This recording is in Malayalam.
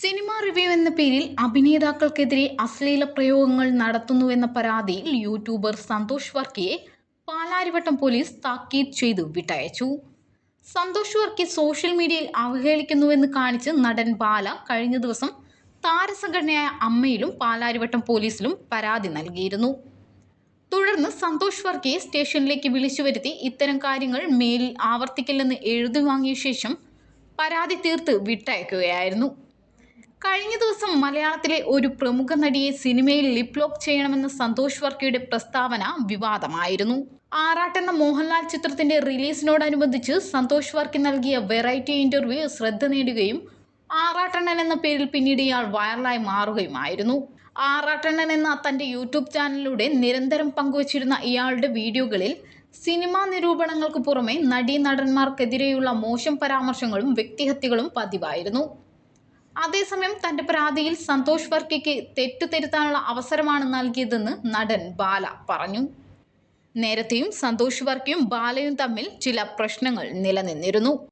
സിനിമ റിവ്യൂ എന്ന പേരിൽ അഭിനേതാക്കൾക്കെതിരെ അശ്ലീല പ്രയോഗങ്ങൾ നടത്തുന്നുവെന്ന പരാതിയിൽ യൂട്യൂബർ സന്തോഷ് വർക്കിയെ പാലാരിവട്ടം പോലീസ് താക്കീത് ചെയ്തു വിട്ടയച്ചു. സന്തോഷ് വർക്കി സോഷ്യൽ മീഡിയയിൽ അവഹേളിക്കുന്നുവെന്ന് കാണിച്ച് നടൻ ബാല കഴിഞ്ഞ ദിവസം താരസംഘടനയായ അമ്മയിലും പാലാരിവട്ടം പോലീസിലും പരാതി നൽകിയിരുന്നു. തുടർന്ന് സന്തോഷ് വർക്കിയെ സ്റ്റേഷനിലേക്ക് വിളിച്ചു വരുത്തി ഇത്തരം കാര്യങ്ങൾ മേലിൽ ആവർത്തിക്കില്ലെന്ന് എഴുതി വാങ്ങിയ ശേഷം പരാതി തീർത്ത് വിട്ടയക്കുകയായിരുന്നു. കഴിഞ്ഞ ദിവസം മലയാളത്തിലെ ഒരു പ്രമുഖ നടിയെ സിനിമയിൽ ലിപ് ലോക്ക് ചെയ്യണമെന്ന സന്തോഷ് വർക്കിയുടെ പ്രസ്താവന വിവാദമായിരുന്നു. ആറാട്ട് എന്ന മോഹൻലാൽ ചിത്രത്തിന്റെ റിലീസിനോടനുബന്ധിച്ച് സന്തോഷ് വർക്കി നൽകിയ വെറൈറ്റി ഇന്റർവ്യൂ ശ്രദ്ധ നേടുകയും ആറാട്ടണ്ണൻ എന്ന പേരിൽ പിന്നീട് ഇയാൾ വൈറലായി മാറുകയുമായിരുന്നു. ആറാട്ടണ്ണൻ എന്ന തന്റെ യൂട്യൂബ് ചാനലിലൂടെ നിരന്തരം പങ്കുവച്ചിരുന്ന ഇയാളുടെ വീഡിയോകളിൽ സിനിമാ നിരൂപണങ്ങൾക്ക് പുറമെ നടീ നടന്മാർക്കെതിരെയുള്ള മോശം പരാമർശങ്ങളും വ്യക്തിഹത്യകളും പതിവായിരുന്നു. അതേസമയം തന്റെ പരാതിയിൽ സന്തോഷ് വർക്കിക്ക് തെറ്റുതിരുത്താനുള്ള അവസരമാണ് നൽകിയതെന്ന് നടൻ ബാല പറഞ്ഞു. നേരത്തെയും സന്തോഷ് വർക്കിയും ബാലയും തമ്മിൽ ചില പ്രശ്നങ്ങൾ നിലനിന്നിരുന്നു.